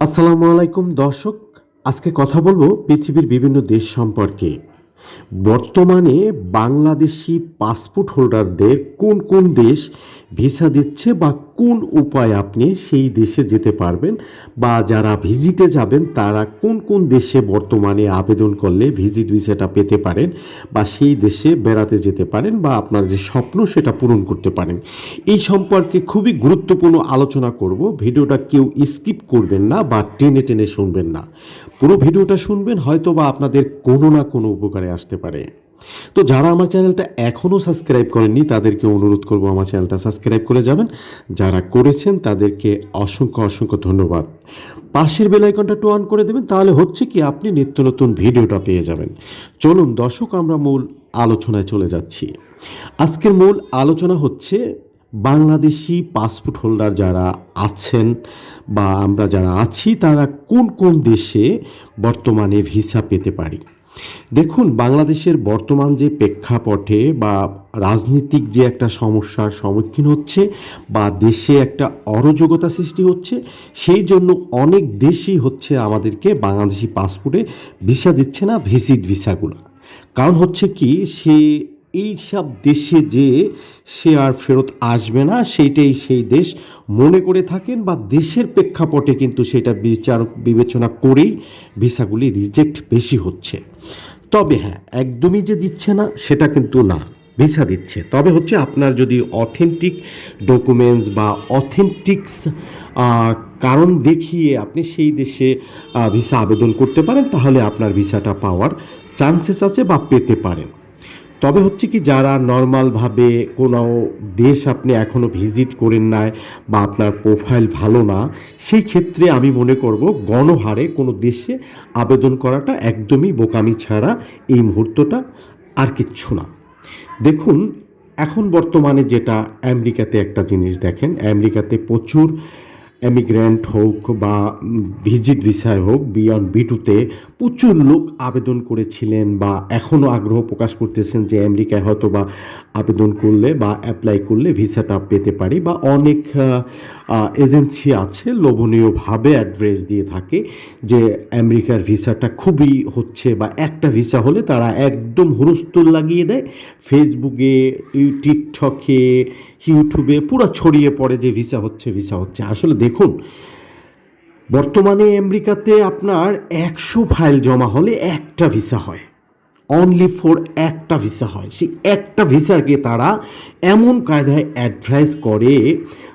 আসসালামু আলাইকুম দর্শক আজকে কথা বলব পৃথিবীর বিভিন্ন দেশ সম্পর্কে। বর্তমানে বাংলাদেশি পাসপোর্ট হোল্ডারদের কোন কোন দেশ ভিসা দিচ্ছে বা কোন উপায় আপনি সেই দেশে যেতে পারবেন বা যারা ভিজিটে যাবেন তারা কোন কোন দেশে বর্তমানে আবেদন করলে ভিজিট ভিসাটা পেতে পারেন বা সেই দেশে বেড়াতে যেতে পারেন বা আপনার যে স্বপ্ন সেটা পূরণ করতে পারেন। এই সম্পর্কে খুবই গুরুত্বপূর্ণ আলোচনা করব। ভিডিওটা কেউ স্কিপ করবেন না বা টেনে টেনে শুনবেন না। পুরো ভিডিওটা শুনবেন হয়তো বা আপনাদের কোনো না কোনো উপকারে আসতে পারে। তো যারা আমার চ্যানেলটা এখনও সাবস্ক্রাইব করেননি, তাদেরকে অনুরোধ করব আমার চ্যানেলটা সাবস্ক্রাইব করে যাবেন। যারা করেছেন, তাদেরকে অসংখ্য অসংখ্য ধন্যবাদ। পাশের বেল আইকনটা একটু অন করে দেবেন, তাহলে হচ্ছে কি আপনি নিত্য নতুন ভিডিওটা পেয়ে যাবেন। চলুন দর্শক, আমরা মূল আলোচনায় চলে যাচ্ছি। আজকের মূল আলোচনা হচ্ছে বাংলাদেশি পাসপোর্ট হোল্ডার যারা আছেন বা আমরা যারা আছি, তারা কোন কোন দেশে বর্তমানে ভিসা পেতে পারি? দেখুন, বাংলাদেশের বর্তমান যে প্রেক্ষাপটে বা রাজনীতিক যে একটা সমস্যার সম্মুখীন হচ্ছে বা দেশে একটা অরাজকতা সৃষ্টি হচ্ছে, সেই জন্য অনেক দেশই হচ্ছে আমাদেরকে বাংলাদেশি পাসপোর্টে ভিসা দিচ্ছে না ভিজিট ভিসাগুলো কারণ হচ্ছে কি, সে এই সব দেশে যে সে আর ফেরত আসবে না, সেইটাই সেই দেশ। মনে করে থাকেন বা দেশের প্রেক্ষাপটে কিন্তু সেটা বিচার বিবেচনা করেই ভিসাগুলি রিজেক্ট বেশি হচ্ছে। তবে হ্যাঁ একদমই যে দিচ্ছে না, সেটা কিন্তু না। ভিসা দিচ্ছে। তবে হচ্ছে আপনার যদি অথেন্টিক ডকুমেন্টস বা অথেন্টিক্স কারণ দেখিয়ে আপনি সেই দেশে ভিসা আবেদন করতে পারেন, তাহলে আপনার ভিসাটা পাওয়ার চান্সেস আছে বা পেতে পারেন। তবে হচ্ছে কি যারা নর্মালভাবে কোনো দেশ আপনি এখনও ভিজিট করেন নাই বা আপনার প্রোফাইল ভালো না, সেই ক্ষেত্রে আমি মনে করব গণহারে কোনো দেশে আবেদন করাটা একদমই বোকামি ছাড়া এই মুহূর্তটা আর কিচ্ছু না। দেখুন, এখন বর্তমানে যেটা আমেরিকাতে একটা জিনিস দেখেন, আমেরিকাতে প্রচুর এমিগ্র্যান্ট হোক বা ভিজিট ভিসায় হোক বিয়ন্ড বিটুতে প্রচুর লোক আবেদন করেছিলেন বা এখনও আগ্রহ প্রকাশ করতেছেন যে আমেরিকায় হয়তো বা আবেদন করলে বা অ্যাপ্লাই করলে ভিসাটা পেতে পারি বা অনেক এজেন্সি আছে লোভনীয়ভাবে অ্যাড্রেস দিয়ে থাকে যে আমেরিকার ভিসাটা খুবই হচ্ছে বা একটা ভিসা হলে তারা একদম হুরস্তুল লাগিয়ে দেয়। ফেসবুকে টিকটকে ইউটিউবে পুরো ছড়িয়ে পড়ে যে ভিসা হচ্ছে ভিসা হচ্ছে। আসলে দেখুন, বর্তমানে আমেরিকাতে আপনার একশো ফাইল জমা হলে একটা ভিসা হয়। অনলি ফর একটা ভিসা হয়। সেই একটা ভিসাকে তারা এমন কায়দায় অ্যাডভাইস করে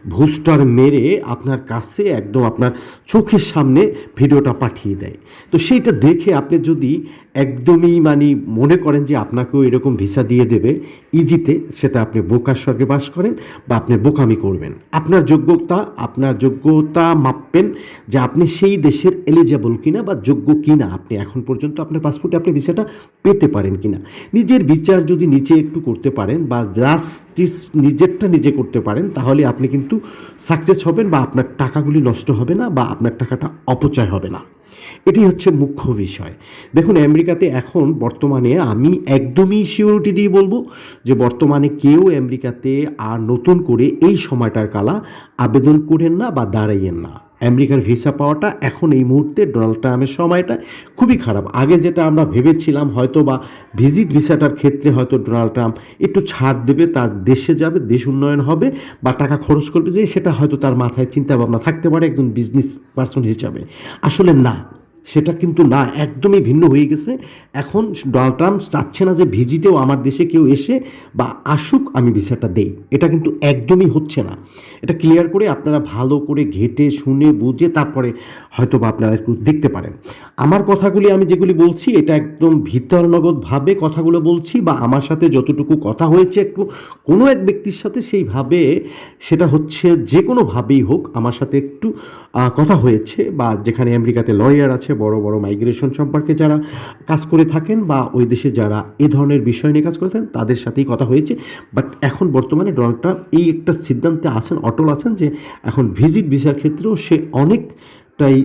বুস্টার মেরে আপনার কাছে একদম আপনার চোখের সামনে ভিডিওটা পাঠিয়ে দেয়। তো সেইটা দেখে আপনি যদি একদমই মানে মনে করেন যে আপনাকেও এরকম ভিসা দিয়ে দেবে, ইজিতে সেটা আপনি বোকার স্বর্গে বাস করেন বা আপনি বোকামি করবেন। আপনার যোগ্যতা আপনার যোগ্যতা মাপবেন যে আপনি সেই দেশের এলিজেবল কিনা বা যোগ্য কিনা। আপনি এখন পর্যন্ত আপনার পাসপোর্টে আপনি ভিসাটা পেতে পারেন কিনা। নিজের বিচার যদি নিচে একটু করতে পারেন বা জাস্টিস নিজেরটা নিজে করতে পারেন, তাহলে আপনি কিন্তু সাকসেস হবেন বা আপনার টাকাগুলি নষ্ট হবে না বা আপনার টাকাটা অপচয় হবে না। এটি হচ্ছে মুখ্য বিষয়। দেখুন, আমেরিকাতে এখন বর্তমানে আমি একদমই সিওরিটি দিয়ে বলব যে বর্তমানে কেউ আমেরিকাতে আর নতুন করে এই সময়টার কালা আবেদন করেন না বা দাঁড়াইয়েন না। আমেরিকার ভিসা পাওয়াটা এখন এই মুহূর্তে ডোনাল্ড ট্রাম্পের সময়টা খুবই খারাপ। আগে যেটা আমরা ভেবেছিলাম হয়তো বা ভিজিট ভিসাটার ক্ষেত্রে হয়তো ডোনাল্ড ট্রাম্প একটু ছাড় দেবে, তার দেশে যাবে, দেশ উন্নয়ন হবে বা টাকা খরচ করবে, যে সেটা হয়তো তার মাথায় চিন্তা ভাবনা থাকতে পারে একজন বিজনেস পার্সন হিসাবে। আসলে না। সেটা কিন্তু না, একদমই ভিন্ন হয়ে গেছে। এখন ডোনাল্ড ট্রাম্প চাচ্ছে না যে ভিজিটেও আমার দেশে কেউ এসে বা আসুক, আমি ভিসাটা দেই। এটা কিন্তু একদমই হচ্ছে না। এটা ক্লিয়ার করে আপনারা ভালো করে ঘেটে, শুনে, বুঝে তারপরে হয়তো বা আপনারা একটু দেখতে পারেন। আমার কথাগুলি আমি যেগুলি বলছি, এটা একদম ভিতরনগদভাবে কথাগুলো বলছি বা আমার সাথে যতটুকু কথা হয়েছে একটু কোনো এক ব্যক্তির সাথে সেইভাবে সেটা হচ্ছে যে কোনোভাবেই হোক, আমার সাথে একটু কথা হয়েছে বা যেখানে আমেরিকাতে লয়ার আছে বড় বড় মাইগ্রেশন সম্পর্কে যারা কাজ করে থাকেন বা ওই দেশে যারা এ ধরনের বিষয় নিয়ে কাজ করে থাকেন, তাদের সাথেই কথা হয়েছে। বাট এখন বর্তমানে ডোনাল্ড ট্রাম্প এই একটা সিদ্ধান্তে আছেন, অটল আছেন যে এখন ভিজিট ভিসার ক্ষেত্রেও সে অনেক অনেকটাই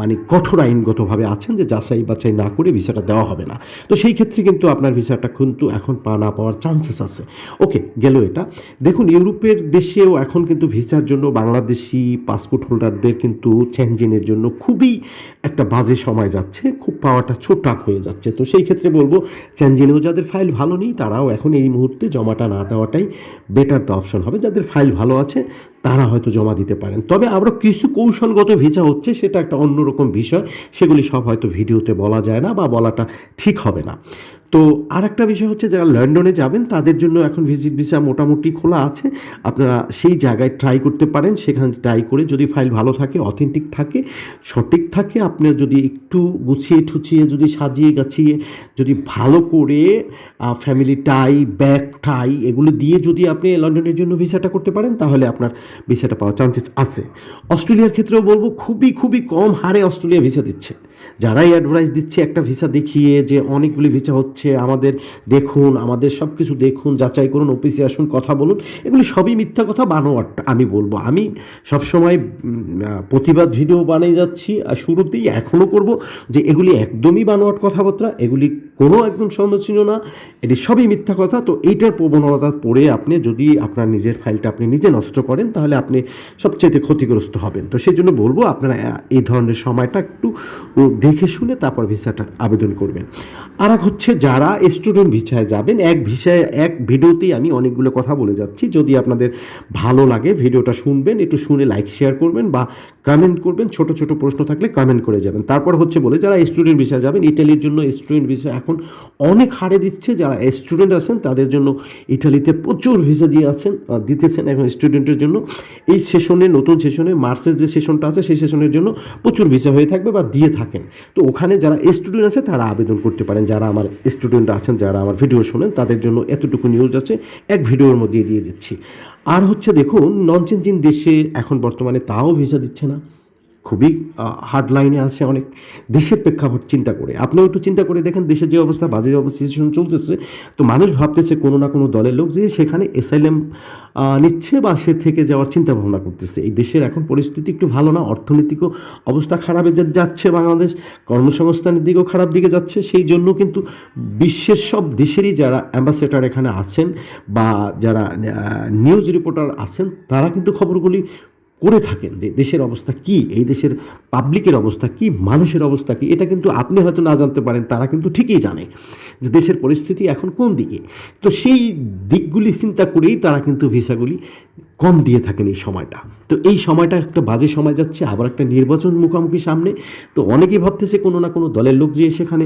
মানে কঠোর আইনগতভাবে আছেন যে যাচাই বাছাই না করে ভিসাটা দেওয়া হবে না। তো সেই ক্ষেত্রে কিন্তু আপনার ভিসাটা কিন্তু এখন পা না পাওয়ার চান্সেস আছে। ওকে, গেল এটা। দেখুন, ইউরোপের দেশেও এখন কিন্তু ভিসার জন্য বাংলাদেশি পাসপোর্ট হোল্ডারদের কিন্তু চেঞ্জিংয়ের জন্য খুবই একটা বাজে সময় যাচ্ছে। খুব পাওয়াটা ছোট হয়ে যাচ্ছে। তো সেই ক্ষেত্রে বলব চেঞ্জিংয়েও যাদের ফাইল ভালো নেই, তারাও এখন এই মুহূর্তে জমাটা না দেওয়াটাই বেটার দ্য অপশন হবে। যাদের ফাইল ভালো আছে তারা হয়তো জমা দিতে পারেন। তবে আরও কিছু কৌশলগত ভিসা হচ্ছে, সেটা একটা অন্যরকম বিষয়। সেগুলি সব হয়তো ভিডিওতে বলা যায় না বা বলাটা ঠিক হবে না। তো আর একটা বিষয় হচ্ছে যারা লন্ডনে যাবেন, তাদের জন্য এখন ভিজিট ভিসা মোটামুটি খোলা আছে। আপনারা সেই জায়গায় ট্রাই করতে পারেন, সেখানে ট্রাই করে যদি ফাইল ভালো থাকে অথেন্টিক থাকে, সঠিক থাকে আপনার যদি একটু গুছিয়ে ঠুচিয়ে যদি সাজিয়ে গাছিয়ে, যদি ভালো করে ফ্যামিলি টাই ব্যাগ টাই এগুলো দিয়ে যদি আপনি লন্ডনের জন্য ভিসাটা করতে পারেন, তাহলে আপনার ভিসাটা পাওয়ার চান্সেস আছে। অস্ট্রেলিয়ার ক্ষেত্রেও বলব, খুবই খুবই কম হারে অস্ট্রেলিয়া ভিসা দিচ্ছে। যারাই অ্যাডভাইস দিচ্ছে একটা ভিসা দেখিয়ে যে অনেকগুলি ভিসা হচ্ছে, আমাদের দেখুন, আমাদের সব কিছু দেখুন, যাচাই করুন অফিসে আসুন, কথা বলুন, এগুলি সবই মিথ্যা কথা বানোয়াট আমি বলব। আমি সবসময় প্রতিবাদ ভিডিও বানিয়ে যাচ্ছি, আর শুরুতেই এখনও করব যে এগুলি একদমই বানোয়াট কথাবার্তা, এগুলি কোনো একদম সন্দেহ না, এটি সবই মিথ্যা কথা। তো এইটার প্রবণতা পড়ে আপনি যদি আপনার নিজের ফাইলটা আপনি নিজে নষ্ট করেন, তাহলে আপনি সবচেয়ে ক্ষতিগ্রস্ত হবেন। তো সেই জন্য বলব, আপনারা এই ধরনের সময়টা একটু দেখে শুনে তারপর ভিসাটা আবেদন করবেন। আর এক হচ্ছে যারা স্টুডেন্ট ভিসায় যাবেন, এক ভিসায়, এক ভিডিওতেই আমি অনেকগুলো কথা বলে যাচ্ছি। যদি আপনাদের ভালো লাগে ভিডিওটা শুনবেন, একটু শুনে লাইক শেয়ার করবেন বা কমেন্ট করবেন, ছোট ছোট প্রশ্ন থাকলে কমেন্ট করে যাবেন। তারপর হচ্ছে বলে, যারা স্টুডেন্ট ভিসা যাবেন ইটালির জন্য স্টুডেন্ট ভিসা এখন অনেক হারে দিচ্ছে। যারা স্টুডেন্ট আছেন, তাদের জন্য ইটালিতে প্রচুর ভিসা দিয়ে আছেন দিতেছেন এখন স্টুডেন্টের জন্য। এই সেশনে নতুন সেশনে মার্চের যে সেশনটা আছে, সেই সেশনের জন্য প্রচুর ভিসা হয়ে থাকবে বা দিয়ে থাকেন। তো ওখানে যারা স্টুডেন্ট আছে, তারা আবেদন করতে পারেন। যারা আমার স্টুডেন্ট আছেন, যারা আমার ভিডিও শোনেন, তাদের জন্য এতটুকু নিউজ আছে, এক ভিডিওর মধ্যে দিয়ে দিচ্ছি। আর হচ্ছে দেখুন নন চেঞ্জিং দেশে এখন বর্তমানে তাও ভিসা দিচ্ছে না। খুবই হার্ড লাইনে আছে অনেক দেশের প্রেক্ষাপট চিন্তা করে। আপনিও একটু চিন্তা করে দেখেন, দেশের যে অবস্থা, বাজে অবস্থা situation চলতেছে, তো মানুষ ভাবতেছে কোনো না কোনো দলের লোক যে সেখানে এসআইএম নিচ্ছে বা সে থেকে যাওয়ার চিন্তা ভাবনা করতেছে। এই দেশের এখন পরিস্থিতি একটু ভালো না, অর্থনৈতিকও অবস্থা খারাপে যাচ্ছে বাংলাদেশ, কর্মসংস্থানের দিকেও খারাপ দিকে যাচ্ছে, সেই জন্য কিন্তু বিশ্বের সব দেশেরই যারা অ্যাম্বাসেডার এখানে আছেন বা যারা নিউজ রিপোর্টার আছেন, তারা কিন্তু খবরগুলি করে থাকেন যে দেশের অবস্থা কি, এই দেশের পাবলিকের অবস্থা কি, মানুষের অবস্থা কি, এটা কিন্তু আপনি হয়তো না জানতে পারেন, তারা কিন্তু ঠিকই জানে যে দেশের পরিস্থিতি এখন কোন দিকে। তো সেই দিকগুলি চিন্তা করেই তারা কিন্তু ভিসাগুলি কম দিয়ে থাকেন এই সময়টা। তো এই সময়টা একটা বাজে সময় যাচ্ছে, আবার একটা নির্বাচন মুখোমুখি সামনে। তো অনেকেই ভাবতেছে কোনো না কোনো দলের লোক যে সেখানে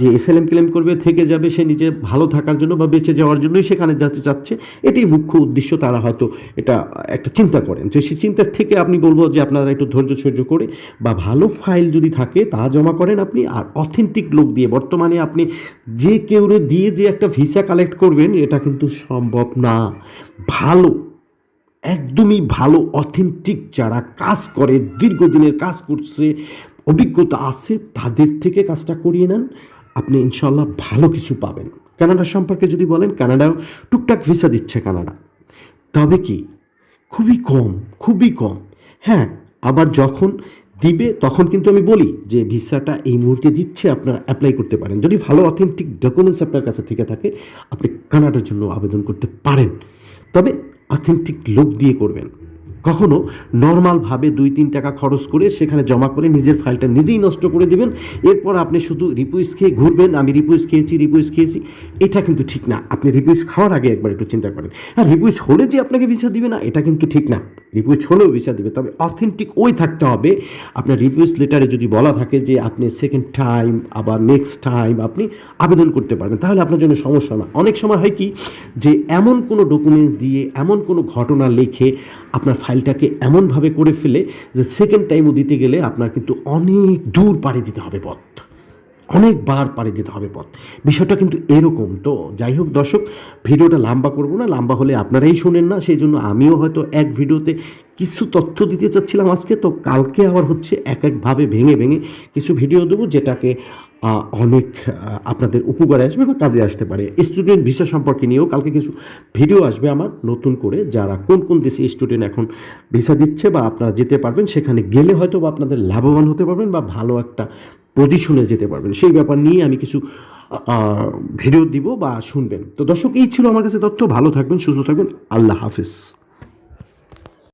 যে এসএলএম ক্লেম করবে, থেকে যাবে, সে নিজে ভালো থাকার জন্য বা বেঁচে যাওয়ার জন্যই সেখানে যেতে চাচ্ছে এটাই মুখ্য উদ্দেশ্য, তারা হয়তো এটা একটা চিন্তা করেন। তো সেই চিন্তার থেকে আপনি বলব যে আপনারা একটু ধৈর্য সহ্য করে বা ভালো ফাইল যদি থাকে, তা জমা করেন আপনি। আর অথেন্টিক লোক দিয়ে, বর্তমানে আপনি যে কেউরে দিয়ে যে একটা ভিসা কালেক্ট করবেন, এটা কিন্তু সম্ভব না। ভালো একদমই ভালো অথেন্টিক যারা কাজ করে, দীর্ঘদিনের কাজ করছে, অভিজ্ঞতা আছে, তাদের থেকে কাজটা করিয়ে নেন। আপনি ইনশাল্লাহ ভালো কিছু পাবেন। কানাডা সম্পর্কে যদি বলেন, কানাডাও টুকটাক ভিসা দিচ্ছে কানাডা। তবে কি, খুবই কম খুবই কম। হ্যাঁ আবার যখন দিবে, তখন কিন্তু আমি বলি যে ভিসাটা এই মুহূর্তে দিচ্ছে, আপনারা অ্যাপ্লাই করতে পারেন। যদি ভালো অথেন্টিক ডকুমেন্টস আপনার কাছে থেকে থাকে, আপনি কানাডার জন্য আবেদন করতে পারেন। তবে অথেন্টিক লোক দিয়ে করবেন। কখনো নর্মালভাবে দুই, তিন টাকা খরচ করে সেখানে জমা করে নিজের ফাইলটা নিজেই নষ্ট করে দেবেন। এরপর আপনি শুধু রিপুইস খেয়ে ঘুরবেন। আমি রিপুইস খেয়েছি রিপুইস খেয়েছি। এটা কিন্তু ঠিক না। আপনি রিপুইস খাওয়ার আগে একবার একটু চিন্তা করেন। হ্যাঁ রিপুইস হলে যে আপনাকে ভিসা দিবে না, এটা কিন্তু ঠিক না। রিপুইস হলেও ভিসা দিবে। তবে অথেন্টিক ওই থাকতে হবে। আপনার রিভিউস লেটারে যদি বলা থাকে যে আপনি সেকেন্ড টাইম আবার নেক্সট টাইম আপনি আবেদন করতে পারবেন, তাহলে আপনার জন্য সমস্যা না। অনেক সময় হয় কি যে এমন কোনো ডকুমেন্টস দিয়ে, এমন কোনো ঘটনা লিখে আপনার ফাইলটাকে এমনভাবে করে ফেলে যে সেকেন্ড টাইমও দিতে গেলে আপনার কিন্তু অনেক দূর পাড়ি দিতে হবে পথ। অনেকবার পাড়ি দিতে হবে পথ। বিষয়টা কিন্তু এরকম তো। যাই হোক দর্শক, ভিডিওটা লম্বা করব না, লম্বা হলে আপনারাই শোনেন না সেই জন্য আমিও হয়তো এক ভিডিওতে কিছু তথ্য দিতে চাচ্ছিলাম আজকে। তো কালকে আবার হচ্ছে এক একভাবে ভেঙে ভেঙে কিছু ভিডিও দেবো যেটাকে অনেক আপনাদের উপকারে আসবে বা কাজে আসতে পারে। স্টুডেন্ট ভিসা সম্পর্কে নিয়েও কালকে কিছু ভিডিও আসবে আমার নতুন করে। যারা কোন কোন দেশে স্টুডেন্ট এখন ভিসা দিচ্ছে বা আপনারা যেতে পারবেন, সেখানে গেলে হয়তো বা আপনাদের লাভবান হতে পারবেন বা ভালো একটা পজিশনে যেতে পারবেন। সেই ব্যাপার নিয়ে আমি কিছু ভিডিও দিব বা শুনবেন। তো দর্শক, এই ছিল আমার কাছে তথ্য। ভালো থাকবেন, সুস্থ থাকবেন। আল্লাহ হাফিজ।